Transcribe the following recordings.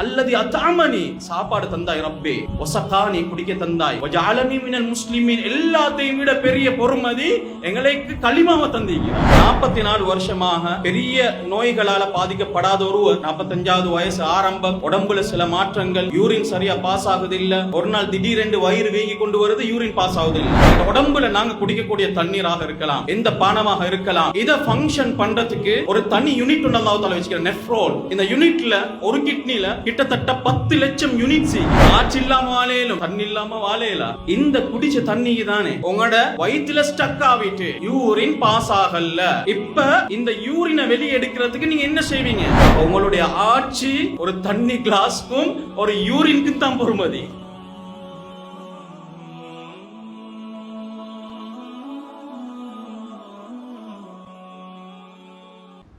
அல்லது அத்தாமனி சாப்பாடு தந்தாய் ரப்பே. ஒசகானி குடிக்க தந்தாய். வஜாலனி மினல் முஸ்லிமின் எல்லாத்தையும் விட பெரிய பொறுமதி எங்களுக்கு களிமாவ தந்தீங்க. நாற்பத்தி நாலு வருஷமாக பெரிய நோய்களால பாதிக்கப்படாத ஒருவர் நாற்பத்தஞ்சாவது வயசு ஆரம்பம் உடம்புல சில மாற்றங்கள் யூரின் சரியா பாஸ் ஆகுது இல்ல ஒரு நாள் திடீரென்று வயிறு வீங்கி கொண்டு வருது யூரின் பாஸ் ஆகுது இல்ல உடம்புல நாங்க குடிக்கக்கூடிய தண்ணீராக இருக்கலாம் எந்த பானமாக இருக்கலாம். இதை ஃபங்க்ஷன் பண்றதுக்கு ஒரு தனி யூனிட் ஒன்று அல்லாஹ் வச்சுக்கிற நெஃப்ரோல். இந்த யூனிட்ல ஒரு கிட்னில கிட்டத்தட்ட பத்து லட்சம் யூனிட்ஸ் காற்று இல்லாம வாழையிலும் தண்ணி இல்லாம வாழையில இந்த குடிச்ச தண்ணிக்கு தானே உங்களோட வயிற்றுல ஸ்டக் ஆகிட்டு யூரின் பாஸ் ஆகல இப்ப இந்த யூரினை வெளியே எடுக்கிறதுக்கு நீங்க என்ன செய்வீங்க உங்களுடைய ஆட்சி ஒரு தண்ணி கிளாஸ்க்கும் ஒரு யூரினுக்கும் தான் பொறுமதி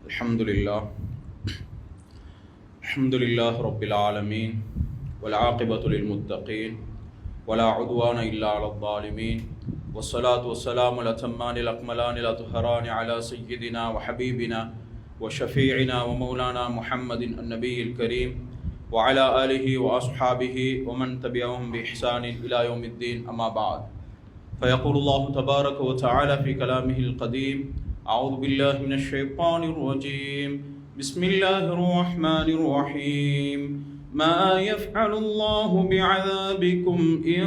الحمد لله الحمد لله رب العالمين والعاقبة للمتقين ولا عدوان إلا على الظالمين والصلاة والسلام الأتمان الأكملان الأطهران على سيدنا وحبيبنا وشفيعنا ومولانا محمد النبي الكريم وعلى آله وأصحابه ومن تبعهم بإحسان إلى يوم الدين أما بعد. فيقول الله تبارك وتعالى في كلامه القديم أعوذ بالله من الشيطان الرجيم. بسم الله الرحمن الرحيم ما يفعل الله بعذابكم إن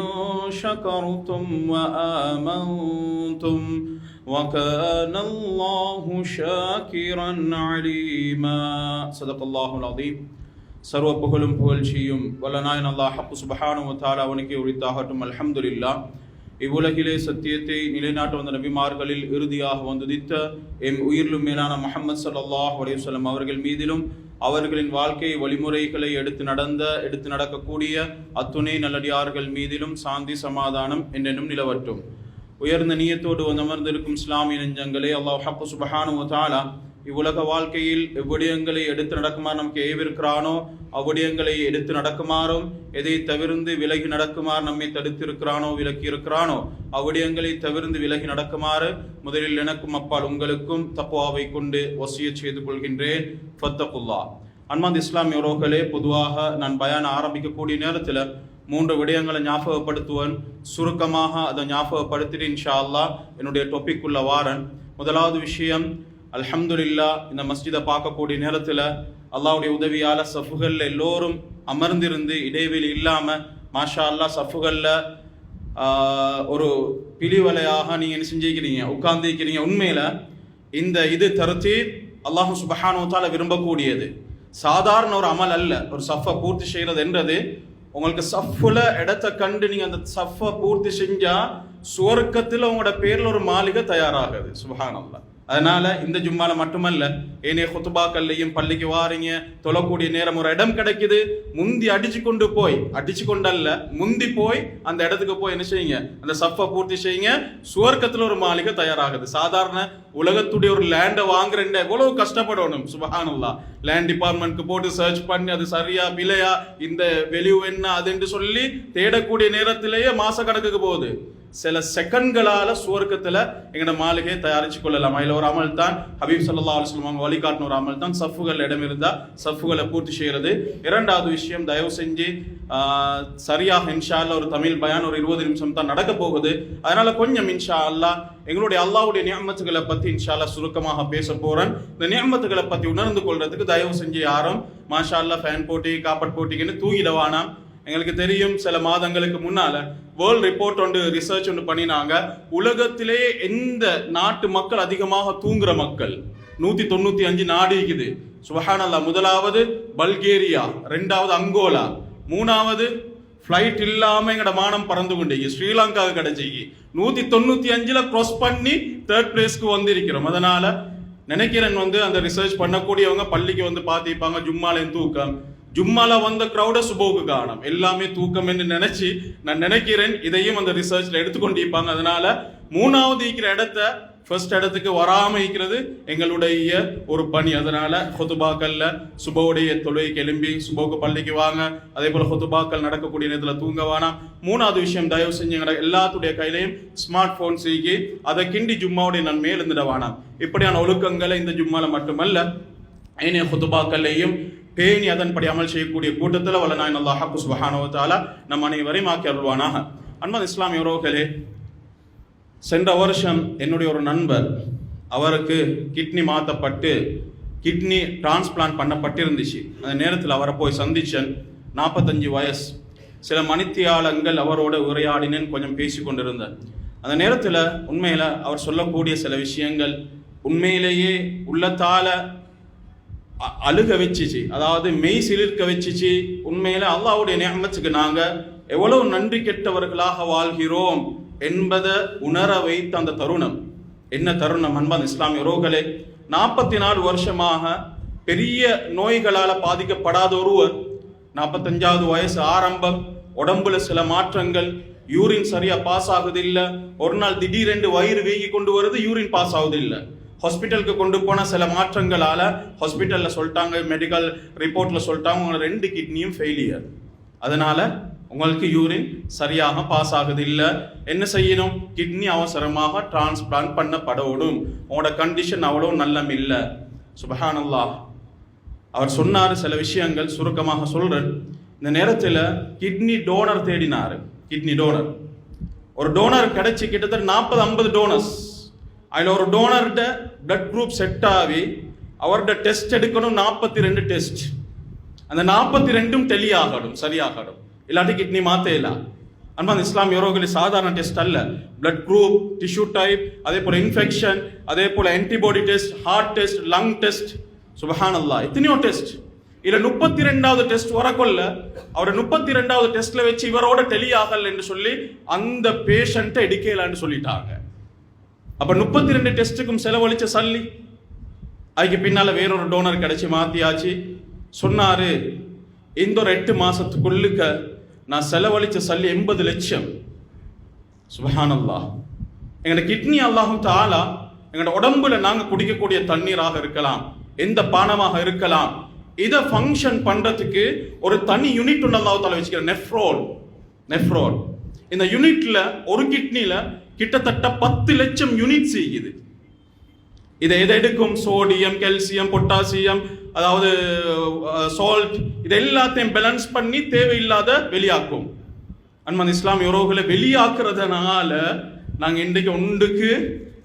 شكرتم وآمنتم وكان الله شاكرا عليما صدق الله العظيم சர்வ புகழும் புகழ்ச்சியும் வல்லநாயன் அல்லாஹ் ஹப்பு சுபஹானு தாலா அவனுக்கே உரித்தாகட்டும் அல்ஹம்துலில்லாஹ் இவ்வுலகிலே சத்தியத்தை நிலைநாட்ட வந்த நபிமார்களில் இறுதியாக வந்துதித்த எம் உயிரிலும் மேலான முகமது சல்லாஹ் அலையுசல்லம் அவர்கள் மீதிலும் அவர்களின் வாழ்க்கை வழிமுறைகளை எடுத்து நடந்த எடுத்து நடக்கக்கூடிய அத்துணை நல்லடியார்கள் மீதிலும் சாந்தி சமாதானம் என்னென்னும் நிலவட்டும். உயர்ந்த நீயத்தோடு வந்தமர்ந்திருக்கும் இஸ்லாமிய நெஞ்சங்களே அல்லாஹ் ஹப்பு சுபஹானு தாலா இவ்வுலக வாழ்க்கையில் எவ்விடயங்களை எடுத்து நடக்குமாறு நமக்கு ஏவிருக்கிறானோ அவ்விடயங்களை எடுத்து நடக்குமாறும் எதை தவிர்ந்து விலகி நடக்குமாறு நம்மை தடுத்திருக்கிறானோ விலக்கி இருக்கிறானோ அவ்விடயங்களை தவிர்ந்து விலகி நடக்குமாறு முதலில் எனக்கும் அப்பால் உங்களுக்கும் தப்புவாவை கொண்டு வசிய செய்து கொள்கின்றேன். ஃபத்தகுல்லா. அன்மாந்த் இஸ்லாமிய உறவுகளே பொதுவாக நான் பயான ஆரம்பிக்கக்கூடிய நேரத்தில் மூன்று விடயங்களை ஞாபகப்படுத்துவன். சுருக்கமாக அதை ஞாபகப்படுத்திட்டு இன்ஷா அல்லாஹ் என்னுடைய டொப்பிக்குள்ள உள்ள வாரன். முதலாவது விஷயம் அல்ஹம்துல்லா இந்த மஸ்ஜிதை பார்க்கக்கூடிய நேரத்தில் அல்லாவுடைய உதவியால் சஃபுகளில் எல்லோரும் அமர்ந்திருந்து இடைவெளி இல்லாமல் மாஷா அல்லாஹ் சஃபுகளில் ஒரு பிலிவலையாக நீங்கள் என்ன செஞ்சிருக்கிறீங்க உட்கார்ந்திருக்கிறீங்க. உண்மையில் இந்த இது தருத்தி அல்லாஹு சுபஹானுவத்தால் விரும்பக்கூடியது. சாதாரண ஒரு அமல் அல்ல ஒரு சஃபை பூர்த்தி செய்கிறது என்றது. உங்களுக்கு சஃப்ல இடத்தை கண்டு நீங்கள் அந்த சஃபை பூர்த்தி செஞ்சால் சுவர்க்கத்தில் உங்களோட பேரில் ஒரு மாளிகை தயாராகுது சுபஹானல்லாஹ். அதனால இந்த ஜும்மால மட்டுமல்ல ஏனைய குத்துபாக்கள்லையும் பள்ளிக்கு வாரீங்க தொழக்கூடிய நேரம் ஒரு இடம் கிடைக்குது முந்தி அடிச்சு கொண்டு போய் அடிச்சு கொண்டல்ல முந்தி போய் அந்த இடத்துக்கு போய் என்ன செய்யுங்க? அந்த சஃபை பூர்த்தி செய்யுங்க சுவர்க்கத்துல ஒரு மாளிகை தயாராகுது. சாதாரண உலகத்துடைய ஒரு லேண்டை வாங்குறேன் எவ்வளவு கஷ்டப்படணும்? சுபஹானுல்லா. லேண்ட் டிபார்ட்மெண்ட்க்கு போட்டு சர்ச் பண்ணி அது சரியா பிழையா இந்த வெளிவு என்ன அதுன்னு சொல்லி தேடக்கூடிய நேரத்திலேயே மாச கணக்குக்கு போகுது. சில செகண்ட்களால சுவர்க்கத்துல எங்கட மாளிகையை தயாரிச்சு கொள்ளலாம். அதுல ஒரு அமல் தான் ஹபீப் சல்லா அலுவலம் அவங்க வழிகாட்டின ஒரு அமல் தான் சஃப்புகள் இடம் இருந்தா சஃப்புகளை பூர்த்தி செய்யறது. இரண்டாவது விஷயம் தயவு செஞ்சு சரியாக இன்ஷா அல்லாஹ் ஒரு தமிழ் பயான் ஒரு இருபது நிமிஷம் தான் நடக்க போகுது. அதனால கொஞ்சம் இன்ஷா அல்லாஹ் எங்களுடைய அல்லாவுடைய நியமத்துகளை பத்தி இன்ஷா அல்லா சுருக்கமாக பேச போறேன். இந்த நியமத்துகளை பத்தி உணர்ந்து கொள்றதுக்கு தயவு செஞ்சு யாரும் மாஷா அல்லா ஃபேன் போட்டி காப்பட் போட்டிக்குன்னு தூங்கிடவானாம் எங்களுக்கு தெரியும் சில மாதங்களுக்கு முன்னால வேர்ல்ட் ரிப்போர்ட் ஒன்று ரிசர்ச் ஒன்று பண்ணினாங்க. உலகத்திலே எந்த நாட்டு மக்கள் அதிகமாக தூங்குற மக்கள்? நூற்றி தொண்ணூற்றி அஞ்சு நாடு இருக்குது. சுஹானல்லா முதலாவது பல்கேரியா ரெண்டாவது அங்கோலா மூணாவது ஃப்ளைட் இல்லாமல் எங்களோட மானம் பறந்து கொண்டீங்க ஸ்ரீலங்காவுக்கு கிடைச்சிக்கு நூற்றி தொண்ணூற்றி அஞ்சில் க்ராஸ் பண்ணி தேர்ட் பிளேஸ்க்கு வந்திருக்கிறோம். அதனால் நினைக்கிறேன் வந்து அந்த ரிசர்ச் பண்ணக்கூடியவங்க பள்ளிக்கு வந்து பார்த்திருப்பாங்க ஜும்மாலையும் தூக்கம். ஜும்மால வந்த கிரௌட சுபோக்கு காரணம். எல்லாமே தூக்கம் என்று நினைச்சு நான் நினைக்கிறேன் இதையும் அந்த ரிசர்ச்ல எடுத்துக்கொண்டிருப்பாங்க. அதனால மூணாவது இருக்கிற இடத்த ஃபர்ஸ்ட் இடத்துக்கு வராம இருக்கிறது எங்களுடைய ஒரு பணி. அதனால ஹொத்துபாக்கல்ல சுபோடைய தொழுகைக்கு கிளம்பி சுபோக்கு பள்ளிக்கு வாங்க. அதே போல ஹொத்துபாக்கள் நடக்கக்கூடிய நேரத்தில் தூங்க வேணாம். மூணாவது விஷயம் தயவு செஞ்சு எங்கட எல்லாத்துடைய கையிலையும் ஸ்மார்ட் போன் சீக்கி அதை கிண்டி ஜும்மாவுடைய நன்மையில் எழுந்துட வேணாம். இப்படியான ஒழுக்கங்களை இந்த ஜும்மால மட்டுமல்ல ஏனைய ஹுத்துபாக்கள்லையும் பேணி அதன்படி அமல் செய்யக்கூடிய கூட்டத்தில் வல்லநாயன் அல்லா அல்லாஹ் ஹக்கு நம் அனைவரையும் ஆக்கி அருள்வானாக. அன்பது இஸ்லாமிய உறவுகளே சென்ற வருஷம் என்னுடைய ஒரு நண்பர் அவருக்கு கிட்னி மாற்றப்பட்டு கிட்னி டிரான்ஸ்பிளான்ட் பண்ணப்பட்டிருந்துச்சு. அந்த நேரத்தில் அவரை போய் சந்திச்சேன். நாற்பத்தஞ்சு வயசு. சில மணித்தியாலங்கள் அவரோட உரையாடினேன் கொஞ்சம் பேசி கொண்டிருந்தேன். அந்த நேரத்தில் உண்மையில் அவர் சொல்லக்கூடிய சில விஷயங்கள் உண்மையிலேயே உள்ளத்தால அழுக வச்சிச்சு. அதாவது மெய் சிலிர்க்க வச்சிச்சு. உண்மையில அல்லாவுடைய நியமத்துக்கு நாங்க எவ்வளவு நன்றி கெட்டவர்களாக வாழ்கிறோம் என்பதை உணர வைத்த அந்த தருணம். என்ன தருணம் அன்பான் இஸ்லாமிய ரோகலே நாற்பத்தி நாலு வருஷமாக பெரிய நோய்களால் பாதிக்கப்படாத ஒருவர் நாற்பத்தஞ்சாவது வயசு ஆரம்பம் உடம்புல சில மாற்றங்கள் யூரின் சரியா பாஸ் ஆகுது இல்லை ஒரு நாள் திடீரென்று வயிறு வீங்கி கொண்டு வருது யூரின் பாஸ் ஆகுது இல்லை ஹாஸ்பிட்டலுக்கு கொண்டு போன சில மாற்றங்களால் ஹாஸ்பிட்டலில் சொல்லிட்டாங்க மெடிக்கல் ரிப்போர்ட்டில் சொல்லிட்டாங்க உங்களோட ரெண்டு கிட்னியும் ஃபெயிலியர் அதனால் உங்களுக்கு யூரின் சரியாக பாஸ் ஆகுது இல்லை என்ன செய்யணும்? கிட்னி அவசரமாக டிரான்ஸ்பிளான்ட் பண்ணப்படவிடும் உங்களோட கண்டிஷன் அவ்வளோ நல்லம் இல்லை சுபஹானல்லா அவர் சொன்னார் சில விஷயங்கள் சுருக்கமாக சொல்கிறேன் இந்த நேரத்தில் கிட்னி டோனர் தேடினார். கிட்னி டோனர் ஒரு டோனர் கிடைச்சி கிட்டத்தட்ட நாற்பது ஐம்பது டோனர்ஸ் அதில் ஒரு டோனர்கிட்ட பிளட் குரூப் செட் ஆகி அவர்கிட்ட டெஸ்ட் எடுக்கணும் நாற்பத்தி ரெண்டு டெஸ்ட் அந்த நாற்பத்தி ரெண்டும் டெலி ஆகணும் சரியாகணும் இல்லாட்டி கிட்னி மாத்தேலாம் அந்த இஸ்லாமிய யோரோகளி சாதாரண டெஸ்ட் அல்ல. பிளட் குரூப் டிஷ்யூ டைப் அதே போல் இன்ஃபெக்ஷன் அதே போல் antibody test heart test lung test சுபஹானல்லா எத்தனையோ டெஸ்ட் இதில் முப்பத்தி ரெண்டாவது டெஸ்ட் வரக்கொள்ள அவரை முப்பத்தி ரெண்டாவது டெஸ்ட்ல வச்சு இவரோட டெலி ஆகல் என்று சொல்லி அந்த பேஷண்ட்டை எடுக்கலான்னு சொல்லிட்டாங்க. அப்போ முப்பத்தி ரெண்டு டெஸ்ட்டுக்கும் செலவழித்த சல்லி. அதுக்கு பின்னால் வேறொரு டோனர் கிடச்சி மாற்றியாச்சு சொன்னார் இந்த ஒரு எட்டு மாதத்துக்குள்ளுக்க நான் செலவழித்த சல்லி எண்பது லட்சம். சுபஹானல்லா. எங்களோட கிட்னி அல்லாஹும் தாலா எங்களோட உடம்புல நாங்கள் குடிக்கக்கூடிய தண்ணீராக இருக்கலாம் எந்த பானமாக இருக்கலாம். இதை ஃபங்க்ஷன் பண்ணுறதுக்கு ஒரு தனி யூனிட் ஒன்று அல்லாஹ் தாலா வச்சுக்கிறேன் நெஃப்ரோல். நெஃப்ரோல். இந்த யூனிட்டில் ஒரு கிட்னியில் கிட்டத்தட்ட பத்து லட்சம் யூனிட் செய்யுது. இதை எதை எடுக்கும்? சோடியம் கல்சியம் பொட்டாசியம் அதாவது சால்ட் இதை எல்லாத்தையும் பேலன்ஸ் பண்ணி தேவையில்லாத வெளியாக்கும். அன்மன் இஸ்லாமிய உறவுகளை வெளியாக்குறதுனால நாங்கள் இன்றைக்கு ஒன்றுக்கு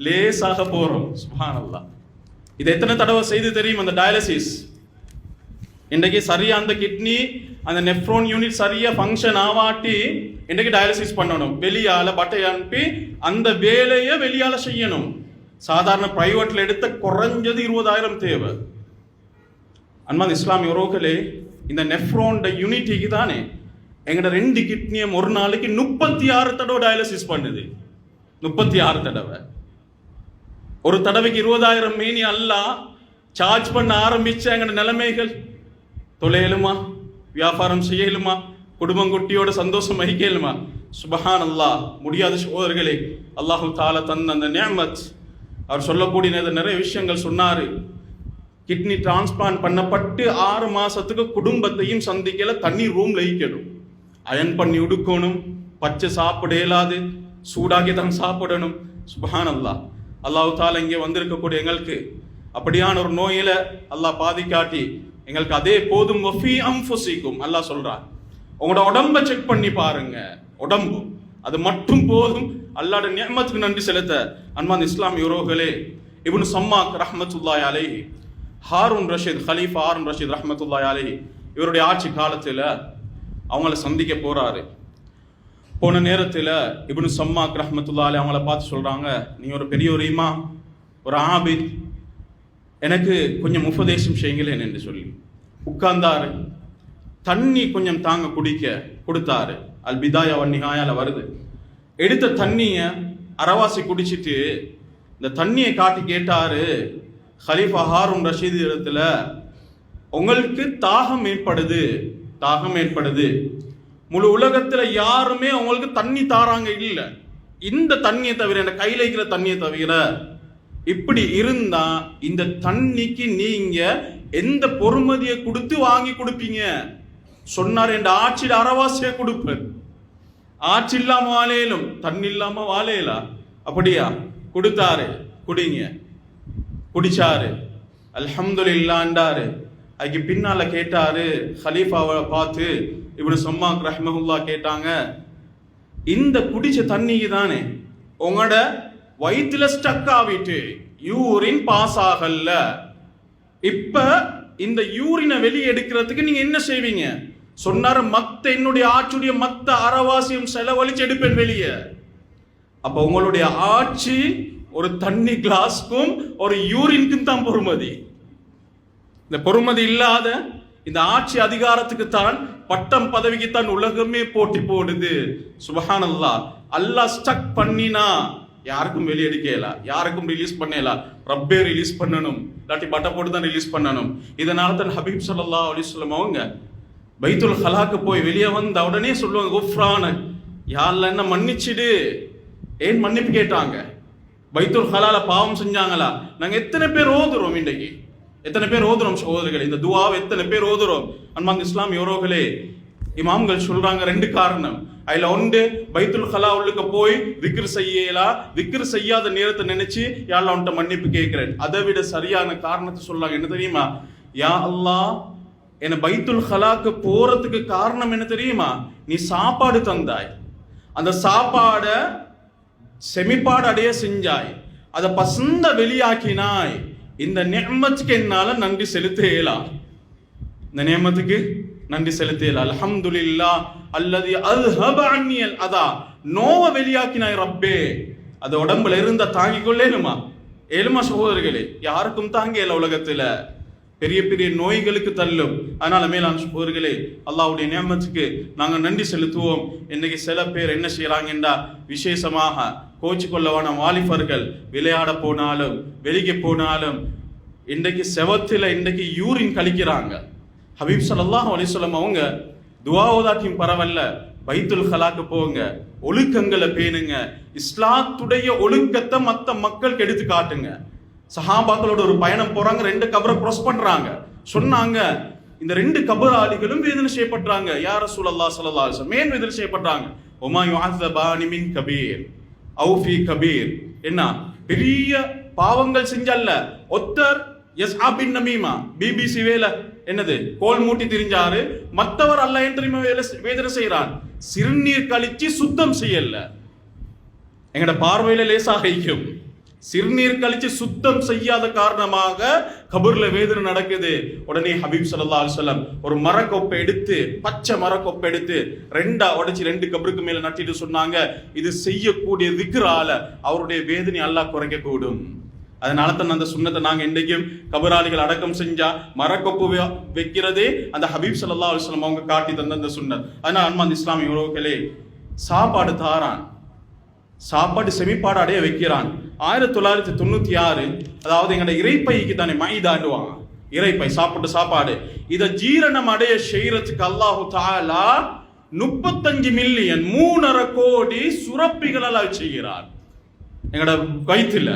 லேசாக போகிறோம் சுபானல்லா இதை எத்தனை தடவை செய்து தெரியும்? அந்த டயாலிசிஸ் இன்றைக்கு சரியா அந்த கிட்னி அந்த நெஃப்ரோன் யூனிட் சரியா ஃபங்க்ஷன் ஆவாட்டி இன்றைக்கு டயாலிசிஸ் பண்ணணும். வெளியால பட்டை அனுப்பி அந்த வேலையை வெளியால செய்யணும். சாதாரண பிரைவேட்ல எடுத்த குறைஞ்சது இருபதாயிரம் தேவை. அன்பான் இஸ்லாமிய உறவுகளே இந்த நெஃப்ரோன் யூனிட்டிக்கு தானே எங்கட ரெண்டு கிட்னியும் ஒரு நாளைக்கு முப்பத்தி ஆறு தடவை டயாலிசிஸ் பண்ணுது. முப்பத்தி ஆறு தடவை. ஒரு தடவைக்கு இருபதாயிரம் மீனி அல்ல சார்ஜ் பண்ண ஆரம்பிச்ச எங்கட நிலைமைகள் தொலையலுமா வியாபாரம் செய்யலுமா குடும்பம் குட்டியோட சந்தோஷம் வகிக்கலுமா சுபஹான் அல்லாஹ் முடியாத சோதர்களே அல்லாஹு தாலா தந்த அந்த நேமத் அவர் சொல்லக்கூடிய நிறைய விஷயங்கள் சொன்னார். கிட்னி டிரான்ஸ்பிளான்ட் பண்ணப்பட்டு ஆறு மாதத்துக்கு குடும்பத்தையும் சந்திக்கல தண்ணி ரூம் லயிக்கணும் அயன் பண்ணி உடுக்கணும். பச்சை சாப்பிட இயலாது. சூடாக்கி தான் சாப்பிடணும். சுபஹான் அல்லாஹ் அல்லாஹு தாலா இங்கே வந்திருக்கக்கூடிய எங்களுக்கு அப்படியான ஒரு நோயில் அல்லாஹ் பாதிக்காட்டி எங்களுக்கு அதே போதும். வஃபி அம்ஃபுசிக்கும் அல்லாஹ் சொல்றான் உங்களோட உடம்ப செக் பண்ணி பாருங்க. உடம்பு. அது மட்டும் போதும். அல்லாட நியமத்துக்கு நன்றி செலுத்த. அன்பான் இஸ்லாமிய உறவுகளே இப்னு சம்மாக் ரஹமத்துல்லாய் அலேஹி ஹாரூன் ரஷீத் ஹலீஃபா ஹாரூன் ரஷீத் ரஹமத்துல்லாய் அலேஹி இவருடைய ஆட்சி காலத்தில் அவங்கள சந்திக்க போறாரு. போன நேரத்தில் இப்னு சம்மாக் ரஹமத்துல்லா அலைஹி அவங்கள பார்த்து சொல்றாங்க நீ ஒரு பெரிய ஒரு இமா ஒரு ஆபித் எனக்கு கொஞ்சம் உபதேசம் செய்யுங்களேன் என்று சொல்லி. உட்கார்ந்தாரு. தண்ணி கொஞ்சம் தாங்க குடிக்க கொடுத்தாரு. அல் பிதாயா வன்னிகாயால வருது. எடுத்த தண்ணியை அறவாசி குடிச்சிட்டு இந்த தண்ணியை காட்டி கேட்டாரு ஹலீஃபா ஹாரூன் ரஷீது இடத்துல உங்களுக்கு தாகம் ஏற்படுது தாகம் ஏற்படுது. முழு உலகத்துல யாருமே உங்களுக்கு தண்ணி தாராங்க இல்லை. இந்த தண்ணியை தவிர இந்த கையில இருக்கிற தண்ணியை தவிர இப்படி இருந்தா இந்த தண்ணிக்கு நீங்க எந்த பொறுமதியை கொடுத்து வாங்கி கொடுப்பீங்க? சொன்னார் என்ற ஆட்சியில் அறவாசியை கொடுப்பேன் ஆட்சி இல்லாம வாழையிலும் தண்ணி இல்லாம வாழையிலா அப்படியா? கொடுத்தாரு. குடிங்க. குடிச்சாரு. அல்ஹம்துலில்லாண்டாரு அதுக்கு பின்னால கேட்டாரு ஹலீஃபாவை பார்த்து இவனு சொம்மா ரஹ்மஹுல்லா கேட்டாங்க இந்த குடிச்ச தண்ணிக்கு தானே உங்களோட வயிற்றுல ஸ்டக் ஆகிட்டு யூரின் பாஸ் ஆகல. இப்ப இந்த யூரினை வெளியே எடுக்கிறதுக்கு நீங்க என்ன செய்வீங்க? சொன்னாரு மத்த என்னுடைய ஆட்சியுடைய மத்த அறவாசியம் செலவழிச்சு எடுப்பேன் வெளியே. அப்ப உங்களுடைய ஆட்சி ஒரு தண்ணி கிளாஸ்க்கும் ஒரு யூரினுக்கும் தான் பொறுமதி. இந்த பொறுமதி இல்லாத இந்த ஆட்சி அதிகாரத்துக்கு தான் பட்டம் பதவிக்கு தான் உலகமே போட்டி போடுது. சுபஹானல்லா. அல்லாஹ் ஸ்டக் பண்ணினா யாருக்கும் வெளியெடுக்கல யாருக்கும் ரிலீஸ் பண்ணல ரப்பே ரிலீஸ் பண்ணணும். இல்லாட்டி பட்டை போட்டு தான் ரிலீஸ் பண்ணணும். இதனால தான் ஹபீப் சல்லா அலைஹி வஸல்லம் அவங்க பைத்துல் ஹலாக்கு போய் வெளியே வந்த உடனே சொல்லுவாங்க குஃப்ரான யாரில் என்ன மன்னிச்சிடு? ஏன் மன்னிப்பு கேட்டாங்க? பைத்துல் ஹலால பாவம் செஞ்சாங்களா? நாங்கள் எத்தனை பேர் ஓதுறோம் இன்றைக்கு? எத்தனை பேர் ஓதுறோம் சகோதரர்களே இந்த துவாவை எத்தனை பேர் ஓதுறோம்? அன்பாங்க இஸ்லாம் யோரோகளே இமாம்கள் சொல்றாங்க ரெண்டு காரணம். அதுல ஒன்று பைத்துல் ஹலா உள்ளுக்கு போய் விக்ர் செய்யலா விக்ர் செய்யாத நேரத்தை நினைச்சு யாழ்ல அவன்கிட்ட மன்னிப்பு கேட்கிறேன். அதை விட சரியான காரணத்தை சொல்றாங்க. என்ன தெரியுமா? யா அல்லா என்ன பைத்துல் ஹலாக்கு போறதுக்கு காரணம் என்ன தெரியுமா? நீ சாப்பாடு தந்தாய். அந்த சாப்பாடை செமிப்பாடு அடைய செஞ்சாய். அதை பசந்த வெளியாக்கினாய். இந்த நியமத்துக்கு என்னால நன்றி செலுத்த இயலாம் இந்த நியமத்துக்கு நன்றி செலுத்தியல். அல்ஹம்துலில்லா அல்லது அல்ஹப அந்நியல் அதா. நோவ வெளியாக்கினாய் ரப்பே. அது உடம்புல இருந்த தாங்கிக் கொள்ளேனுமா? ஏழுமா சகோதரர்களே யாருக்கும் தாங்கியல உலகத்துல. பெரிய பெரிய நோய்களுக்கு தள்ளும். அதனால மேலான சகோதரர்களே அல்லாவுடைய நியமத்துக்கு நாங்கள் நன்றி செலுத்துவோம். இன்னைக்கு சில பேர் என்ன செய்யறாங்கன்றா விசேஷமாக கோச்சு கொள்ளவான வாலிபர்கள் விளையாட போனாலும் வெளியே போனாலும் இன்றைக்கு செவத்தில் இன்றைக்கு யூரின் கழிக்கிறாங்க. ஹபீப் ஸல்லல்லாஹு அலைஹி அவங்க துவா ஓதாட்டியும் பரவாயில்ல பைத்துல் ஹலாக்கு போங்க ஒழுக்கங்களை பேணுங்க இஸ்லாத்துடைய ஒழுக்கத்தை மற்ற மக்களுக்கு எடுத்து காட்டுங்க. சஹாபாக்களோட ஒரு பயணம் போறாங்க ரெண்டு கபரை cross பண்றாங்க. சொன்னாங்க இந்த ரெண்டு கபராளிகளும் வேதனை செய்யப்படுறாங்க. யார சூழல்லா ஸல்லல்லாஹு மேன் வேதனை செய்யப்படுறாங்க? ஒமா யுஅஸபானி கபீர் அவுஃபி கபீர். என்ன? பெரிய பாவங்கள் செஞ்சல்ல. ஒத்தர் எஸ் அபின் நமீமா பிபிசி வேலை. என்னது? கோல் மூட்டி திரிஞ்சாரு? மற்றவர் அல்ல என்று வேலை வேதனை செய்யறான் சிறுநீர் கழிச்சு சுத்தம் செய்யல. எங்கட பார்வையில லேசாக ஐக்கும் சிறுநீர் கழிச்சு சுத்தம் செய்யாத காரணமாக கபூர்ல வேதனை நடக்குது. உடனே ஹபீப் சல்லா அலுவலம் ஒரு மரக்கொப்பை எடுத்து பச்சை மரக்கொப்பை எடுத்து ரெண்டா உடைச்சு ரெண்டு கபருக்கு மேல நட்டிட்டு சொன்னாங்க இது செய்யக்கூடிய திக்ரால அவருடைய வேதனை அல்லாஹ் குறைக்க கூடும் அதனால தான் அந்த சுண்ணத்தை நாங்கள் இன்றைக்கும் கபராளிகள் அடக்கம் செஞ்சா மரக்கொப்பு வைக்கிறதே அந்த ஹபீப் சல்லா அலுவலம் அவங்க காட்டி தந்த அந்த சுண்ணத். அதனால அன்மா அந்த இஸ்லாமிய உறவுகளே சாப்பாடு தாரான். சாப்பாடு செமிப்பாடு அடைய வைக்கிறான். ஆயிரத்தி தொள்ளாயிரத்தி தொண்ணூற்றி ஆறு அதாவது எங்களோட இறைப்பைக்கு தானே மைதாண்டுவாங்க இறைப்பை சாப்பிட்டு சாப்பாடு. இதை ஜீரணம் அடைய செய்யறதுக்கு அல்லாஹு தாலா முப்பத்தஞ்சு மில்லியன் மூணரை கோடி சுரப்பிகளால் செய்கிறார். எங்களோட வயிற்றுல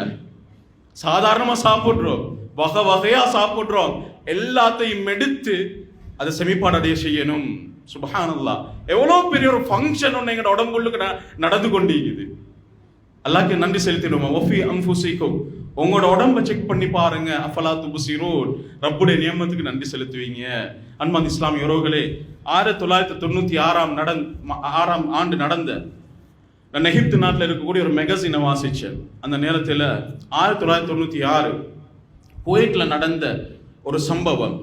சாதாரணமாக சாப்பிட்றோம். வகை வகையாக சாப்பிட்றோம். எல்லாத்தையும் எடுத்து அதை செமிப்பாடடைய செய்யணும். சுபஹானல்லா. எவ்வளோ பெரிய ஒரு ஃபங்க்ஷன் ஒன்று எங்களோட உடம்புள்ளுக்கு ந- நடந்து கொண்டிருக்குது. அல்லாக்கு நன்றி செலுத்திடுவோம். ஒஃபி அம்ஃபுசிக்கும் உங்களோட உடம்ப செக் பண்ணி பாருங்க. அஃபலா துபுசிரூன். ரப்புடைய நியமத்துக்கு நன்றி செலுத்துவீங்க. அன்பான் இஸ்லாமிய உறவுகளே ஆயிரத்தி தொள்ளாயிரத்தி தொண்ணூற்றி ஆறாம் நடந் ஆறாம் ஆண்டு நடந்த நான் எகிப்து நாட்டில் இருக்கக்கூடிய ஒரு மெகசினை வாசித்தேன் அந்த நேரத்தில் ஆயிரத்தி தொள்ளாயிரத்தி தொண்ணூற்றி ஆறு குவைட்டில் நடந்த ஒரு சம்பவம்.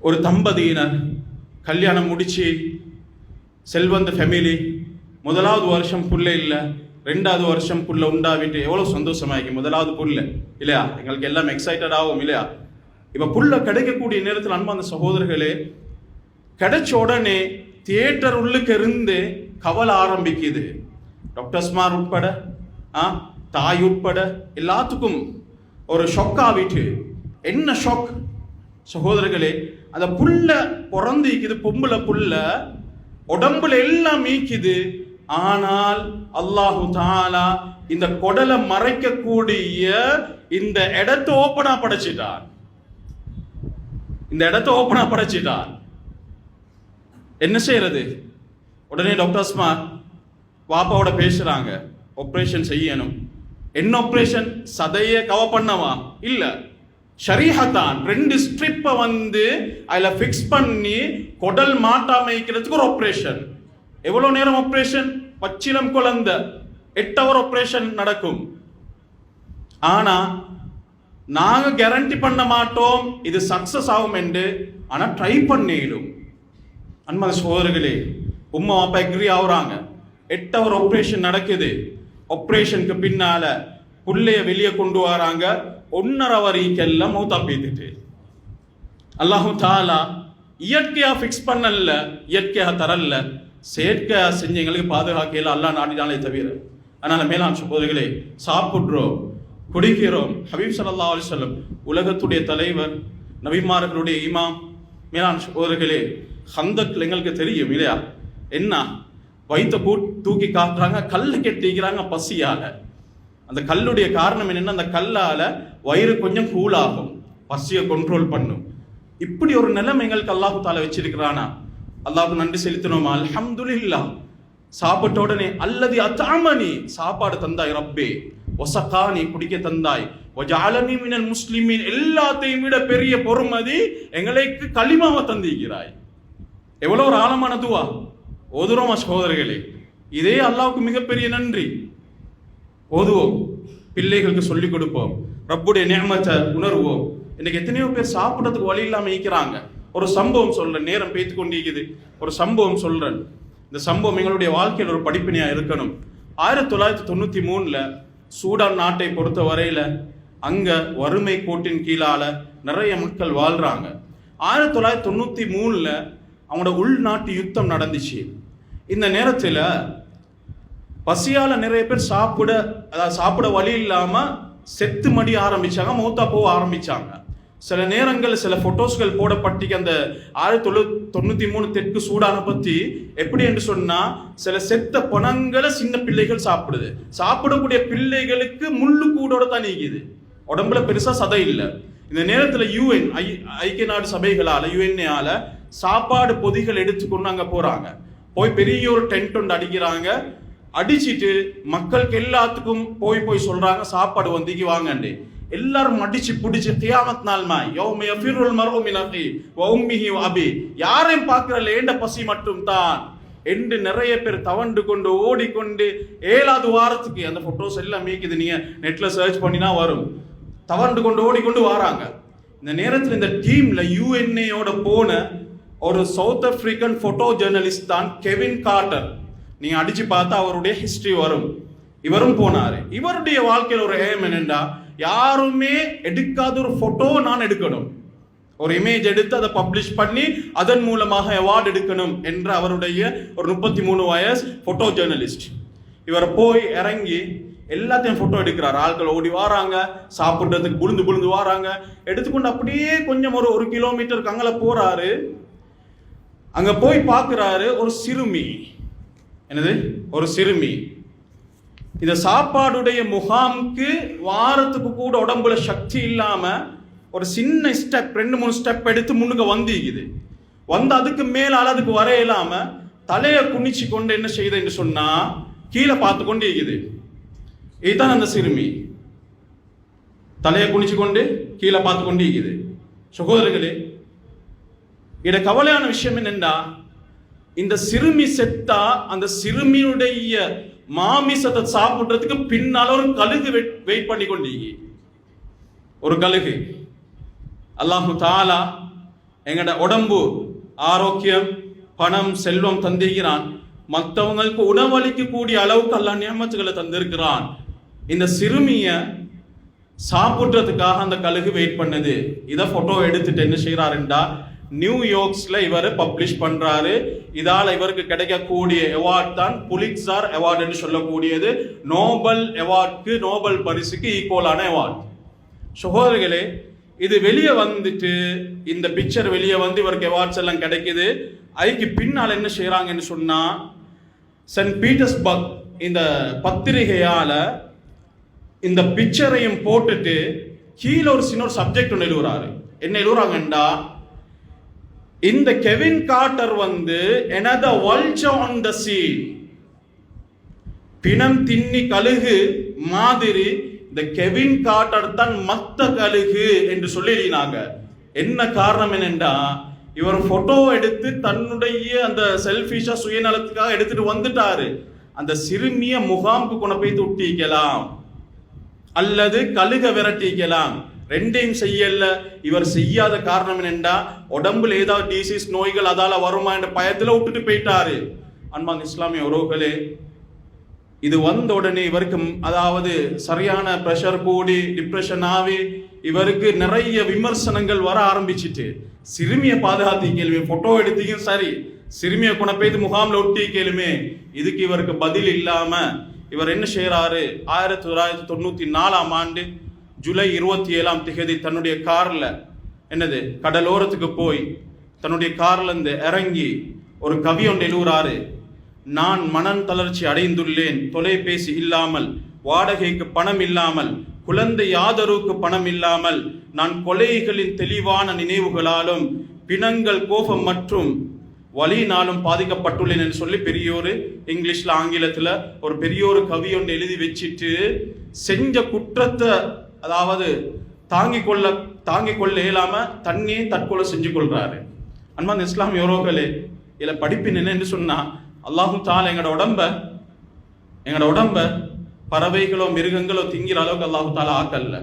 ஒரு தம்பதியினர் கல்யாணம் முடித்து செல்வந்த ஃபேமிலி முதலாவது வருஷம் புள்ள இல்லை ரெண்டாவது வருஷம் புள்ள உண்டாவிட்டு எவ்வளோ சந்தோஷமாயிருக்கு முதலாவது புள்ள இல்லையா? எங்களுக்கு எல்லாம் எக்ஸைட்டட் ஆகும் இல்லையா? இப்போ புள்ள கிடைக்கக்கூடிய நேரத்தில் அன்பான சகோதரர்களே கிடைச்ச உடனே தியேட்டர் உள்ளுக்கு இருந்து கவலை ஆரம்பிக்குது. டாக்டர்ஸ்மார் உட்பட ஆ தாய் உட்பட எல்லாத்துக்கும் ஒரு ஷொக் ஆகிட்டு. என்ன ஷொக் சகோதரர்களே அந்த புல்ல பிறந்திக்குது பொம்பளை புல்ல. உடம்புல எல்லாம் மீக்குது. ஆனால் அல்லாஹு தாலா இந்த குடலை மறைக்கக்கூடிய இந்த இடத்தை ஓப்பனா படைச்சிட்டார். இந்த இடத்தை ஓப்பனா படைச்சிட்டார். என்ன செய்யறது? உடனே டாக்டர்ஸ்மா பாப்பாவோட பேசுறாங்க. ஆப்ரேஷன் செய்யணும். என்ன ஆப்ரேஷன் சதையை கவர் பண்ணவா? இல்ல. ஷரீஹத்தான் ரெண்டு ஸ்ட்ரிப்பை வந்து அதில் ஃபிக்ஸ் பண்ணி குடல் மாட்டாமைக்கிறதுக்கு ஒரு ஆப்ரேஷன் எவ்வளோ நேரம் ஆப்ரேஷன் பச்சிலம் குழந்தை. எட்டு ஹவர் ஆப்ரேஷன் நடக்கும். ஆனா நாங்க கேரண்டி பண்ண மாட்டோம். இது சக்சஸ் ஆகும் என்று. ஆனா ட்ரை பண்ணிடும். அன்பான சோதரர்களே உம்மா அப்பா எக்ரி ஆகுறாங்க எட்டு அவர் ஆப்ரேஷன் நடக்குது. ஆப்ரேஷனுக்கு பின்னால புள்ளைய வெளியே கொண்டு வராங்க. ஒன்னரை வரைக்கெல்லாம் மௌத்தா பீத்துட்டு. அல்லாஹு தாலா இயற்கையா ஃபிக்ஸ் பண்ணல இயற்கையா தரல செயற்கையா செஞ்சவங்களுக்கு பாதுகாக்கையில் அல்லாஹ் நாடினாலே தவிர. அதனால மேலாண் சகோதரிகளே சாப்பிட்றோம் குடிக்கிறோம். ஹபீப் சல்லா அலி சொல்லம் உலகத்துடைய தலைவர் நபிமார்களுடைய இமாம் மேலாண் சகோதரிகளே ஹந்தக்ல எங்களுக்கு தெரியும் இல்லையா? என்ன? வயிற்ற கூ தூக்கி காட்டுறாங்க கல் கெட்டிக்கிறாங்க பசியால. அந்த கல்லுடைய காரணம் என்னன்னா அந்த கல்லால வயிறு கொஞ்சம் கூலாகும் பசியை கண்ட்ரோல் பண்ணும். இப்படி ஒரு நிலைமை எங்களுக்கு அல்லாஹு தால வச்சிருக்கிறானா? அல்லாஹுக்கு நன்றி செலுத்தணுமா இல்லா சாப்பிட்ட உடனே அல்லது அத்தாமணி சாப்பாடு தந்தாய் ரப்பே. ஒசக்கானி குடிக்க தந்தாய். வஜாலனி மினல் முஸ்லிமின். எல்லாத்தையும் விட பெரிய பொறுமதி எங்களுக்கு களிமாவை தந்திக்கிறாய் எவ்வளோ ஒரு ஆழமான துவா. ஓதுறோமா சகோதரர்களே இதே அல்லாவுக்கு மிகப்பெரிய நன்றி. ஓதுவோம் பிள்ளைகளுக்கு சொல்லிக் கொடுப்போம் ரப்புடைய நேமத்தை உணர்வோம். இன்னைக்கு எத்தனையோ பேர் சாப்பிட்றதுக்கு வழி இல்லாமல் இருக்கிறாங்க. ஒரு சம்பவம் சொல்றேன் நேரம் பேத்து கொண்டிருக்குது. ஒரு சம்பவம் சொல்றேன். இந்த சம்பவம் எங்களுடைய வாழ்க்கையில் ஒரு படிப்பினையா இருக்கணும். ஆயிரத்தி தொள்ளாயிரத்தி தொண்ணூத்தி மூணுல சூடான் நாட்டை பொறுத்த வரையில அங்க வறுமை கோட்டின் கீழால நிறைய மக்கள் வாழ்றாங்க. ஆயிரத்தி தொள்ளாயிரத்தி தொண்ணூத்தி மூணுல அவங்களோட உள்நாட்டு யுத்தம் நடந்துச்சு. இந்த நேரத்தில் பசியால் நிறைய பேர் சாப்பிட அதாவது சாப்பிட வழி இல்லாமல் செத்து மடி ஆரம்பிச்சாங்க மூத்தா போக ஆரம்பிச்சாங்க. சில நேரங்கள் சில ஃபோட்டோஸ்கள் போடப்பட்டிக்கு அந்த ஆயிரத்தி தொள்ளாயிரத்தி தொண்ணூற்றி மூணு தெற்கு சூடான பற்றி எப்படி என்று சொன்னால் சில செத்த பணங்களை சின்ன பிள்ளைகள் சாப்பிடுது. சாப்பிடக்கூடிய பிள்ளைகளுக்கு முள்ளு கூடோட தான் நீக்குது. உடம்புல பெருசாக சதை இல்லை. இந்த நேரத்தில் யூஎன் ஐ ஐக்கிய நாடு சபைகளால் யுஎன்ஏஆல சாப்பாடு பொதிகள் எடுத்துக்கொண்டு அங்கே போகிறாங்க போய் பெரிய ஒரு டென்ட் ஒன்று அடிக்கிறாங்க. அடிச்சிட்டு மக்களுக்கு எல்லாத்துக்கும் போய் போய் சொல்கிறாங்க சாப்பாடு வந்திக்கு வாங்கண்டு. எல்லாரும் அடிச்சு பிடிச்சு தியாமத் நாள்மா மாய் யௌம யஃபிருல் மர்உ அபி. யாரையும் பார்க்கறல லேண்ட பசி மட்டும் தான். என்று நிறைய பேர் தவண்டு கொண்டு ஓடிக்கொண்டு ஏழாவது வாரத்துக்கு அந்த ஃபோட்டோஸ் எல்லாம் மீக்குது நீங்கள் நெட்டில் சர்ச் பண்ணினா வரும். தவண்டு கொண்டு ஓடிக்கொண்டு வராங்க. இந்த நேரத்தில் இந்த டீமில் யூஎன்ஏயோட போன ஒரு சவுத் ஆப்பிரிக்கன் ஃபோட்டோ ஜேர்னலிஸ்ட் தான் கெவின் கார்டர் நீங்கள் அடிச்சு பார்த்தா அவருடைய ஹிஸ்டரி வரும். இவரும் போனார். இவருடைய வாழ்க்கையில் ஒரு ஏம் என்னென்றா யாருமே எடுக்காத ஒரு ஃபோட்டோ நான் எடுக்கணும். ஒரு இமேஜ் எடுத்து அதை பப்ளிஷ் பண்ணி அதன் மூலமாக அவார்டு எடுக்கணும் என்ற அவருடைய ஒரு முப்பத்தி மூணு வயசு ஃபோட்டோ ஜேர்னலிஸ்ட் இவர் போய் இறங்கி எல்லாத்தையும் ஃபோட்டோ எடுக்கிறார். ஆட்கள் ஓடி வராங்க சாப்பிட்றதுக்கு புழுந்து புழுந்து வராங்க. எடுத்துக்கொண்டு அப்படியே கொஞ்சம் ஒரு ஒரு கிலோமீட்டருக்கு அங்கே போறாரு. அங்க போய் பார்க்குறாரு ஒரு சிறுமி. என்னது? ஒரு சிறுமி. இந்த சாப்பாடுடைய முகாமுக்கு வாரத்துக்கு கூட உடம்புல சக்தி இல்லாம ஒரு சின்ன ஸ்டெப் ரெண்டு மூணு ஸ்டெப் எடுத்து முன்னுக்கு வந்திக்குது. வந்து அதுக்கு மேலால் அதுக்கு வர இல்லாம தலையை குனிச்சு கொண்டு என்ன செய்யுது என்று சொன்னா கீழே பார்த்து கொண்டு இருக்குது இதுதான் அந்த சிறுமி. தலையை குனிச்சு கொண்டு கீழே பார்த்து கொண்டு இருக்குது சகோதரர்களே இட கவலையான விஷயம் என்னென்னா இந்த சிறுமி செத்தா அந்த சிறுமியுடைய மாமிசத்தை சாப்பிடுறதுக்கு பின்னால ஒரு கழுகு வெயிட் பண்ணி கொண்டீங்க ஒரு கழுகு. அல்லாஹு தாலா எங்கட உடம்பு ஆரோக்கியம் பணம் செல்வம் தந்திருக்கிறான். மற்றவங்களுக்கு உணவளிக்க கூடிய அளவுக்கு அல்லாஹ் நியமத்துகளை தந்திருக்கிறான். இந்த சிறுமிய சாப்பிடுறதுக்காக அந்த கழுகு வெயிட் பண்ணுது. இதை போட்டோ எடுத்துட்டு என்ன செய்யறாருண்டா நியூயார்க்ஸில் இவர் பப்ளிஷ் பண்ணுறாரு இதால் இவருக்கு கிடைக்கக்கூடிய அவார்ட் தான் புலிட்சர் அவார்டுன்னு சொல்லக்கூடியது. நோபல் அவார்டுக்கு நோபல் பரிசுக்கு ஈக்குவலான அவார்ட் சகோதரர்களே இது வெளியே வந்துட்டு இந்த பிக்சர் வெளியே வந்து இவருக்கு அவார்ட்ஸ் எல்லாம் கிடைக்குது. அதுக்கு பின்னால் என்ன செய்கிறாங்கன்னு சொன்னால் சென்ட் பீட்டர்ஸ்பர்க் இந்த பத்திரிகையால் இந்த பிக்சரையும் போட்டுட்டு கீழே ஒரு சின்ன ஒரு சப்ஜெக்ட் ஒன்று எழுதுறாரு. என்ன எழுதுறாங்கண்டா? இந்த கெவின் கார்டர் வந்து எனத வல்ச்ச ஆன் த சீ பிணம் தின்னி கழுகு மாதிரி இந்த கெவின் கார்டர் தான் மத்த கழுகு என்று சொல்லிடுறாங்க என்ன காரணம் என்னென்றா இவர் போட்டோ எடுத்து தன்னுடைய அந்த செல்ஃபிஷா சுயநலத்துக்காக எடுத்துட்டு வந்துட்டாரு. அந்த சிறுமிய முகாமுக்கு கொண்டு போய் தொட்டிக்கலாம். அல்லது கழுக விரட்டிக்கலாம். ரெண்டையும் செய்யல. இவர் செய்யாத காரணம் என்னண்டா உடம்புல ஏதாவது டிசீஸ் நோய்கள் அதால வருமா என்ற பயத்துல விட்டுட்டு போயிட்டாரு. அன்பாங்க இஸ்லாமிய உறவுகளே இது வந்த உடனே இவருக்கு அதாவது சரியான ப்ரெஷர் கூடி டிப்ரெஷன் ஆகி இவருக்கு நிறைய விமர்சனங்கள் வர ஆரம்பிச்சிட்டு சிறுமியை பாதுகாத்து கேளுமே ஃபோட்டோ எடுத்தீங்க சரி சிறுமியை கொண்டு போய் ஒட்டி கேளுமே இதுக்கு இவருக்கு பதில் இல்லாம இவர் என்ன செய்யறாரு ஆயிரத்தி தொள்ளாயிரத்தி தொண்ணூத்தி நாலாம் ஆண்டு ஜூலை இருபத்தி ஏழாம் திகதி தன்னுடைய காரில் என்னது கடலோரத்துக்கு போய் தன்னுடைய கார்லேருந்து இறங்கி ஒரு கவி ஒன்று எழுவுறாரு. நான் மனம் தளர்ச்சி அடைந்துள்ளேன் தொலைபேசி இல்லாமல் வாடகைக்கு பணம் இல்லாமல் குழந்தை ஆதரவுக்கு பணம் இல்லாமல் நான் கொலைகளின் தெளிவான நினைவுகளாலும் பிணங்கள் கோபம் மற்றும் வழியினாலும் பாதிக்கப்பட்டுள்ளேன் என்று சொல்லி பெரியோரு இங்கிலீஷில் ஆங்கிலத்தில் ஒரு பெரியோரு கவி ஒன்று எழுதி வச்சிட்டு செஞ்ச குற்றத்தை அதாவது தாங்கி கொள்ள தாங்கி கொள்ள இயலாம தண்ணியை தற்கொலை செஞ்சு கொள்றாரு. அன்பாந்த இஸ்லாம் யோரோகளே இதில் படிப்பின் என்னன்னு சொன்னா அல்லாஹும் தால எங்களோட உடம்ப எங்களோட உடம்ப பறவைகளோ மிருகங்களோ திங்கிற அளவுக்கு அல்லாஹு தாலா ஆக்கல்ல.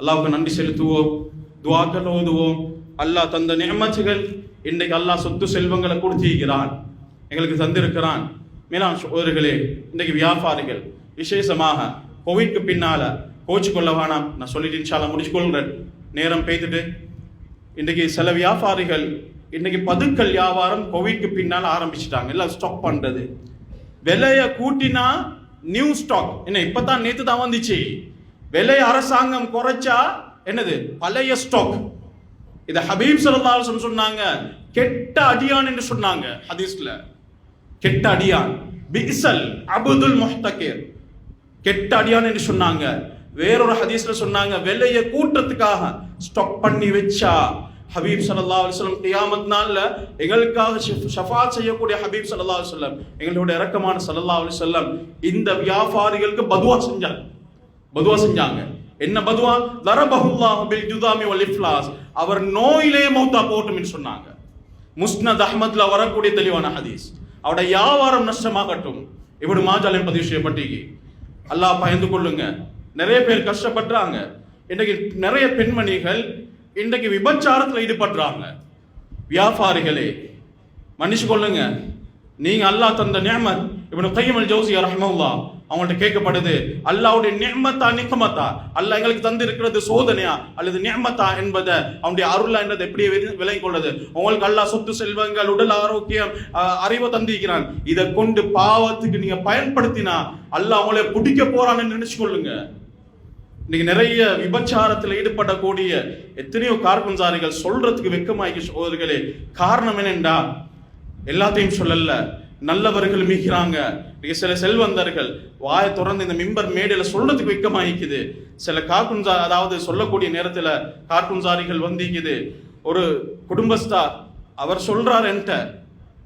அல்லாஹுக்கு நன்றி செலுத்துவோம் துவாக்கள் ஓதுவோம். அல்லாஹ் தந்த நியமச்சுகள் இன்றைக்கு அல்லாஹ் சொத்து செல்வங்களை கொடுத்திருக்கிறான் எங்களுக்கு தந்திருக்கிறான். மேலாம் சோதர்களே இன்றைக்கு வியாபாரிகள் விசேஷமாக கோவிட்க்கு பின்னால கோச்சு கொள்ள வேணாம். நான் சொல்லிட்டு இன்ஷால்லா முடிச்சு நேரம் பெய்துட்டு இன்றைக்கு சில வியாபாரிகள் இன்றைக்கி பதுக்கல் வியாபாரம் கோவிட்க்கு பின்னால் ஆரம்பிச்சிட்டாங்க. இல்லை ஸ்டாக் பண்ணுறது விலையை கூட்டினா நியூ ஸ்டாக் என்ன இப்பதான் நேற்று தான் வந்துச்சு. விலை அரசாங்கம் குறைச்சா என்னது? பழைய ஸ்டாக் இதை ஹபீப் ஸல்லல்லாஹு சொன்னாங்க. கெட்ட அடியான் என்று சொன்னாங்க ஹதீஸ்ல. கெட்ட அடியான். பிக்சல் அபுதுல் முஹ்தகிர். கெட்ட அடியான் என்று சொன்னாங்க. வேறொரு ஹதீஸ்ல சொன்னாங்க விலையை கூட்டத்துக்காக ஸ்டாப் பண்ணி வச்சா. ஹபீப் சல்லா அலைஹி கியாமத் நாள்ல எங்களுக்காக ஷஃப்- ஷஃபாத் செய்யக்கூடிய ஹபீப் சல்லா அலைஹி எங்களுடைய இறக்கமான சல்லா அலைஹி இந்த வியாபாரிகளுக்கு பதுவா செஞ்சாங்க. பதுவா செஞ்சாங்க. என்ன பதுவா? தரபஹுல்லாஹு பில் ஜுதாமி வல் இஃப்லாஸ். அவர் நோயிலே மௌத்தா போட்டும்னு சொன்னாங்க. முஸ்னத் அஹமத்ல வரக்கூடிய தெளிவான ஹதீஸ். அவட வியாபாரம் நஷ்டமாகட்டும். இப்படி மாஜாலையும் பதிவு செய்யப்பட்டீங்க அல்லாஹ் பயந்து கொள்ளுங்க. நிறைய பேர் கஷ்டப்படுறாங்க. இன்றைக்கு நிறைய பெண்மணிகள் இன்றைக்கு விபச்சாரத்தில் ஈடுபடுறாங்க. வியாபாரிகளே மன்னிச்சு கொள்ளுங்க. நீங்க அல்லாஹ் தந்த நியமத் இப்னு கையமல் ஜோசி ரஹமல்லா அவங்கள்ட்ட கேட்கப்படுது அல்லாவுடைய நியமத்தா நிக்கமத்தா? அல்லாஹ் எங்களுக்கு தந்து இருக்கிறது சோதனையா? அல்லது நியமத்தா என்பதை அவனுடைய அருளா என்றது எப்படி விலை கொள்ளது? கொள்வது உங்களுக்கு அல்லாஹ் சொத்து செல்வங்கள் உடல் ஆரோக்கியம் அறிவை தந்திருக்கிறான். இதை கொண்டு பாவத்துக்கு நீங்க பயன்படுத்தினா அல்லாஹ் அவங்கள பிடிக்க போறான்னு நினைச்சு கொள்ளுங்க. இன்னைக்கு நிறைய விபச்சாரத்தில் ஈடுபடக்கூடிய எத்தனையோ கார்பன்சாரிகள் சொல்றதுக்கு வெக்கமாகி சோதர்களே காரணம் என்னென்றா எல்லாத்தையும் சொல்லல. நல்லவர்கள் மிகிறாங்க. இன்னைக்கு சில செல்வந்தர்கள் வாயை திறந்து இந்த மிம்பர் மேடையில சொல்றதுக்கு வெக்கமாயிக்குது. சில கார்குன்சா அதாவது சொல்லக்கூடிய நேரத்துல கார்குன்சாரிகள் வந்திக்குது. ஒரு குடும்பஸ்தார் அவர் சொல்றார் என்கிட்ட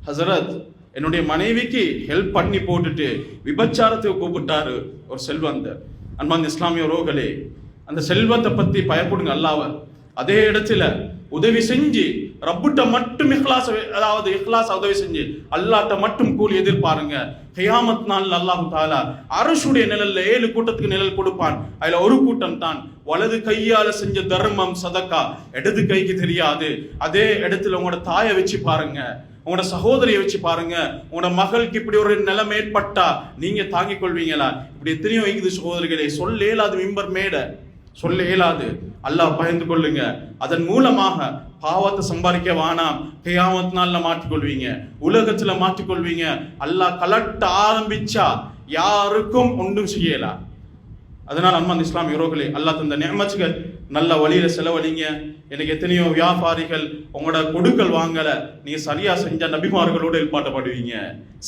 ஹசரத் என்னுடைய மனைவிக்கு ஹெல்ப் பண்ணி போட்டுட்டு விபச்சாரத்துக்கு கூப்பிட்டாரு ஒரு செல்வந்தர். அன்பாந்த இஸ்லாமிய உறவுகளே அந்த செல்வத்தை பத்தி பயப்படுங்க அல்லாவ அதே இடத்துல உதவி செஞ்சு ரப்புட்ட மட்டும் இஹ்லாஸ் அதாவது இஹ்லாஸ் உதவி செஞ்சு அல்லாட்ட மட்டும் கூலி எதிர்பாருங்க. ஹியாமத் நாள் அல்லாஹு தாலா அரசுடைய நிழல்ல ஏழு கூட்டத்துக்கு நிழல் கொடுப்பான். அதுல ஒரு கூட்டம் தான். வலது கையால செஞ்ச தர்மம் சதக்கா. இடது கைக்கு தெரியாது. அதே இடத்துல உங்களோட தாயை வச்சு பாருங்க. உங்களோட சகோதரியை வச்சு பாருங்க. உங்களோட மகளுக்கு இப்படி ஒரு நிலைமை ஏற்பட்டா நீங்க தாங்கிக் கொள்வீங்களா? இப்படி எத்தனையோ வைக்குது சகோதரிகளே சொல்ல இயலாது மிம்பர் மேடை. சொல்ல இயலாது அல்லாஹ் பயந்து கொள்ளுங்க. அதன் மூலமாக பாவத்தை சம்பாதிக்க வானாம். கியாமத் நாள்ல மாற்றிக்கொள்வீங்க. உலகத்துல மாற்றிக்கொள்வீங்க. அல்லாஹ் கலட்ட ஆரம்பிச்சா யாருக்கும் ஒன்றும் செய்யலாம் அதனால் அம்மா இஸ்லாம் யூரோக்களே அல்லாஹ் தந்த நேமச்சுகள் நல்ல வழியில செலவழிங்க. எனக்கு எத்தனையோ வியாபாரிகள் உங்களோட கொடுக்கல் வாங்கல. நீங்க சரியா செஞ்ச நபிமார்களோடு எழுப்பாட்டப்படுவீங்க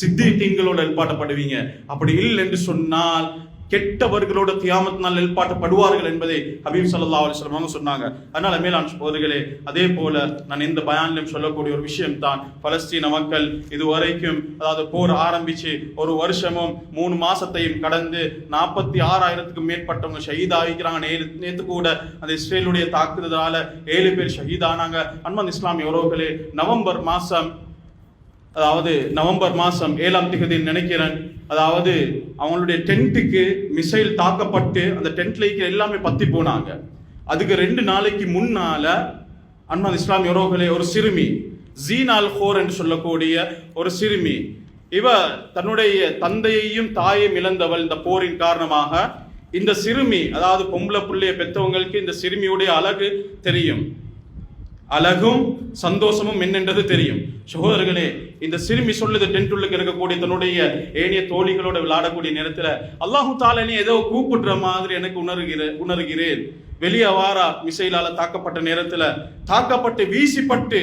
சித்திகளோட எழுப்பாட்டப்படுவீங்க அப்படி இல்லை என்று சொன்னால் கெட்டவர்களோட தியாமத் நாள் எழுப்பாட்டப்படுவார்கள் என்பதை ஹபீப் சல்லா அலைஹி அவங்க சொன்னாங்க. அதனால மேலாண் சகோதரர்களே அதே போல நான் இந்த பயானிலும் சொல்லக்கூடிய ஒரு விஷயம் தான் பலஸ்தீன மக்கள் இதுவரைக்கும் அதாவது போர் ஆரம்பிச்சு ஒரு வருஷமும் மூணு மாசத்தையும் கடந்து நாற்பத்தி ஆறாயிரத்துக்கும் மேற்பட்டவங்க ஷஹீதாகிக்கிறாங்க. நேற்று நேற்று கூட அந்த இஸ்ரேலுடைய தாக்குதலால ஏழு பேர் ஷஹீதானாங்க. அன்மன் இஸ்லாமிய உறவுகளே நவம்பர் மாசம் அதாவது நவம்பர் மாதம் ஏழாம் திகதி நினைக்கிறேன். அதாவது அவங்களுடைய டென்ட்டுக்கு மிசைல் தாக்கப்பட்டு அந்த டென்ட்ல இருக்கிற எல்லாமே பத்தி போனாங்க. அதுக்கு ரெண்டு நாளைக்கு முன்னால அன்மன் இஸ்லாம் யோரோகளே ஒரு சிறுமி ஜீனால் ஹோர் என்று சொல்லக்கூடிய ஒரு சிறுமி. இவ தன்னுடைய தந்தையையும் தாயையும் இழந்தவள் இந்த போரின் காரணமாக. இந்த சிறுமி அதாவது பொம்பளை பிள்ளைய பெற்றவங்களுக்கு இந்த சிறுமியுடைய அழகு தெரியும். அழகும் சந்தோஷமும் என்னென்றது தெரியும். சகோதரர்களே இந்த சிறுமி சொல்லுது டென்ட்டுள்ளுக்கு இருக்கக்கூடிய தன்னுடைய ஏனைய தோழிகளோட விளையாடக்கூடிய நேரத்தில் அல்லாஹு தாலனே ஏதோ கூப்பிடுற மாதிரி எனக்கு உணர்கிற உணர்கிறேன். வெளியே வாரா. மிசைலால தாக்கப்பட்ட நேரத்தில் தாக்கப்பட்டு வீசிப்பட்டு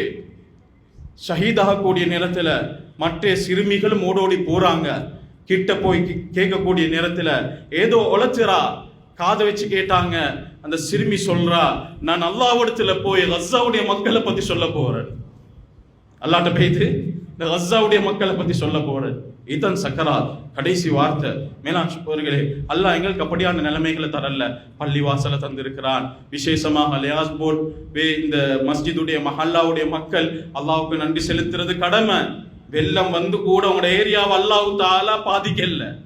ஷஹீதாகக்கூடிய நேரத்தில் மற்ற சிறுமிகளும் ஓடோடி போறாங்க. கிட்ட போய் கேட்கக்கூடிய நேரத்தில் ஏதோ உழைச்சிரா காதை வச்சு கேட்டாங்க. அந்த சிறுமி சொல்றா நான் அல்லாவிடத்துல போய் ரஸ்ஸாவுடைய மக்களை பத்தி சொல்ல போறேன். அல்லாட்ட போயிட்டு இந்த ரஸ்ஸாவுடைய மக்களை பத்தி சொல்ல போறேன். இதன் சக்கராத் கடைசி வார்த்தை. மேலாட்சி போர்களே அல்லாஹ் எங்களுக்கு அப்படியான நிலைமைகளை தரல. பள்ளி வாசலை தந்திருக்கிறான். விசேஷமாக லியாஸ் போர்ட் வே- இந்த மஸ்ஜிதுடைய மஹல்லாவுடைய மக்கள் அல்லாவுக்கு நன்றி செலுத்துறது கடமை. வெள்ளம் வந்து கூட உங்களோட ஏரியாவை அல்லாஹ் தாலா பாதிக்கல.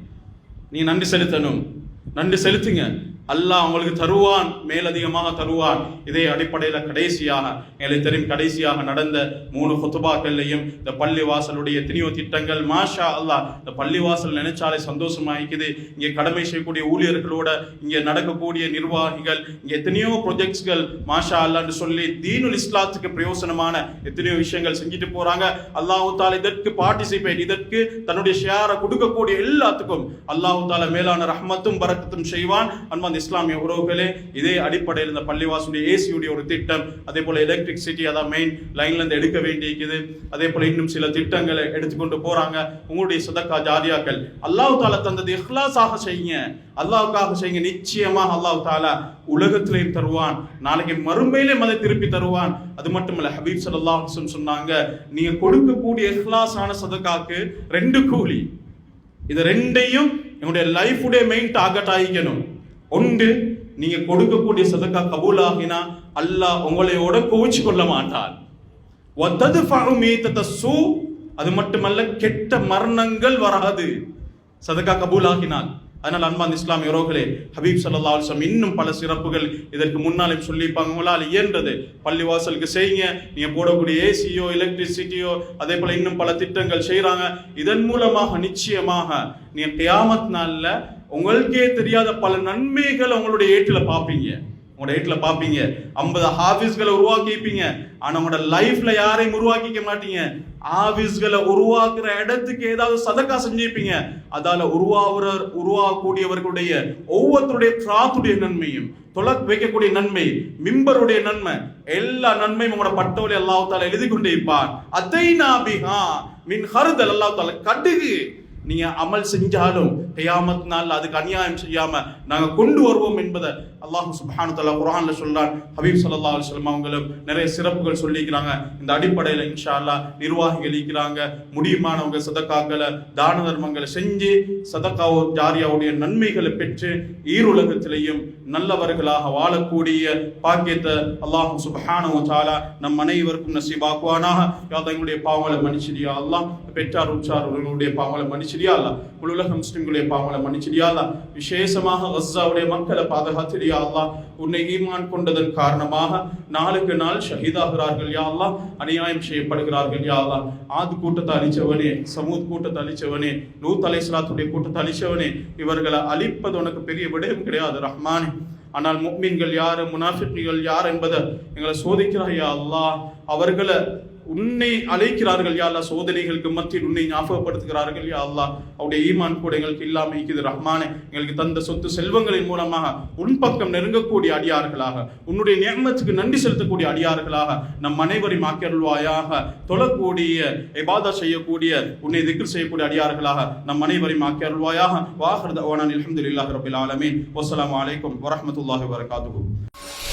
நீ நன்றி செலுத்தணும். நன்றி செலுத்துங்க. அல்லாஹ் அவங்களுக்கு தருவான் மேலதிகமாக தருவான். இதே அடிப்படையில் கடைசியாக எங்களுக்கு தெரியும் கடைசியாக நடந்த மூணு ஹொத்துபாக்கள்லையும் இந்த பள்ளிவாசலுடைய எத்தனையோ திட்டங்கள் மாஷா அல்லாஹ் இந்த பள்ளிவாசல் நினைச்சாலே சந்தோஷமாயிக்குது. இங்கே கடமை செய்யக்கூடிய ஊழியர்களோட இங்கே நடக்கக்கூடிய நிர்வாகிகள் இங்கே எத்தனையோ ப்ரொஜெக்ட்ஸ்கள் மாஷா அல்லான்னு சொல்லி தீனுல் இஸ்லாத்துக்கு பிரயோசனமான எத்தனையோ விஷயங்கள் செஞ்சுட்டு போறாங்க. அல்லாஹு தாலா இதற்கு பார்ட்டிசிபேட் இதற்கு தன்னுடைய ஷேரை கொடுக்கக்கூடிய எல்லாத்துக்கும் அல்லாஹு தாலா மேலான ரஹ்மத்தும் பரக்கத்தும் செய்வான். அன்பன் இஸ்லாமிய உறவுகளே இதே அடிப்படையில் இந்த பள்ளிவாசுடைய ஏசியுடைய ஒரு திட்டம் அதே போல எலக்ட்ரிசிட்டி அதான் மெயின் லைன்லேருந்து எடுக்க வேண்டியிருக்குது. அதே போல இன்னும் சில திட்டங்களை எடுத்துக்கொண்டு போறாங்க. உங்களுடைய சதக்கா ஜாரியாக்கள் அல்லாஹ் தாலா தந்தது இஹ்லாஸாக செய்யுங்க. அல்லாவுக்காக செய்யுங்க. நிச்சயமாக அல்லாஹ் தாலா உலகத்திலையும் தருவான். நாளைக்கு மறுமையிலே அதை திருப்பி தருவான். அது மட்டுமல்ல ஹபீப் சல்லா சொன்னாங்க நீங்க கொடுக்கக்கூடிய இஹ்லாஸான சதக்காக்கு ரெண்டு கூலி. இது ரெண்டையும் என்னுடைய லைஃபுடைய மெயின் டார்கெட் ஆகிக்கணும் ஒன்று நீங்க கொடுக்கக்கூடிய சதக்கா கபூலாகினா அல்லாஹ் உங்களையோட கோவிச்சு கொள்ள மாட்டான் அது மட்டுமல்ல கெட்ட மரணங்கள் வராது. சதக்கா கபூலாகினால். அதனால் அதனால் அன்பான் இஸ்லாமிய ரோகலே ஹபீப் சல்லா அலுவலம் இன்னும் பல சிறப்புகள் இதற்கு முன்னாலே சொல்லியிருப்பாங்க. உங்களால் இயன்றது. பள்ளிவாசலுக்கு செய்யுங்க. நீங்கள் போடக்கூடிய ஏசியோ எலக்ட்ரிசிட்டியோ அதே போல் இன்னும் பல திட்டங்கள் செய்கிறாங்க இதன் மூலமாக நிச்சயமாக நீங்கள் கியாமத் நாளில் உங்களுக்கே தெரியாத பல நன்மைகள் உங்களுடைய ஏட்டில் பார்ப்பீங்க. உங்களோட ஏட்டில் பார்ப்பீங்க. ஐம்பது ஹாஃபிஸ்களை உருவாக்கிப்பீங்க ஆனால் உங்களோட லைஃப்ல யாரையும் உருவாக்கிக்க மாட்டீங்க. ஆஃபீஸ்களை உருவாக்குற இடத்துக்கு ஏதாவது சதக்கா செஞ்சிருப்பீங்க அதால உருவாகிற உருவாகக்கூடியவர்களுடைய ஒவ்வொருத்தருடைய திராத்துடைய நன்மையும் தொலை வைக்கக்கூடிய நன்மை மிம்பருடைய நன்மை எல்லா நன்மையும் உங்களோட பட்டோலி அல்லாஹ் எழுதி கொண்டே இருப்பார் அதை நாபிஹா மின் ஹருதல் அல்லாஹ் கடுகு. நீங்க அமல் செஞ்சாலும் கயாமத் நாள் அதுக்கு அநியாயம் செய்யாம நாங்க கொண்டு வருவோம் என்பதை அல்லாஹ் சுப்ஹானு தஆலா குர்ஆன்ல சொல்றான். ஹபீப் சல்லா அலைஹி அவங்களும் நிறைய சிறப்புகள் சொல்லிக்கிறாங்க. இந்த அடிப்படையில இன்ஷா அல்லா நிர்வாகிகள் இருக்கிறாங்க முடியுமானவங்க சதக்காக்களை தான தர்மங்களை செஞ்சு சதக்காவோ ஜாரியாவுடைய நன்மைகளை பெற்று ஈருலகத்திலையும் நல்லவர்களாக வாழக்கூடிய பாக்கியத்தை அல்லாஹ் சுப்ஹானஹு தஆலா நம் அனைவருக்கும் நசீபாக்குவானாக. யாதா எங்களுடைய பாவங்களை மன்னிச்சிடியா அல்லாம் பெற்றார் உற்றார் பாவங்களை மன்னிச்சிடியா அல்லா உலக முஸ்லிம்களுடைய பாவங்களை மன்னிச்சிடியா விசேஷமாக கஸ்ஸாவுடைய மக்களை பாதுகாத்திடியா அல்லா உன்னை ஈமான் கொண்டதன் காரணமாக நாளுக்கு நாள் ஷஹீதாகிறார்கள் யா அல்லா அநியாயம் செய்யப்படுகிறார்கள் யா அல்லா ஆது கூட்டத்தை அழிச்சவனே சமூத் கூட்டத்தை அழிச்சவனே நூத் அலைஸ்லாத்துடைய கூட்டத்தை அழிச்சவனே இவர்களை அழிப்பது உனக்கு பெரிய விடயம் கிடையாது ரஹ்மானே. ஆனால் முக்மீன்கள் யார் முனாஃபிக்கள் யார் என்பதை எங்களை சோதிக்கிறாயா யா அவர்களை உன்னை அழைக்கிறார்கள் யா அல்லா சோதனைகளுக்கு மத்தியில் உன்னை ஞாபகப்படுத்துகிறார்கள் யா அல்லா அவருடைய ஈமான் கூட எங்களுக்கு இல்லாம இருக்குது ரஹ்மானே. எங்களுக்கு தந்த சொத்து செல்வங்களின் மூலமாக உன் பக்கம் நெருங்கக்கூடிய அடியார்களாக உன்னுடைய நியமத்துக்கு நன்றி செலுத்தக்கூடிய அடியார்களாக நம் அனைவரையும் ஆக்கியருள்வாயாக தொழக்கூடிய எபாதா செய்யக்கூடிய உன்னை திக்ர் செய்யக்கூடிய அடியார்களாக நம் அனைவரையும் ஆக்கியருள்வாயாக. வாஹர் தவானான் அலமதுல்லாஹ் ரபில் ஆலமீன். வசலாம் அலைக்கும் வரமத்துல்லாஹி வரகாத்து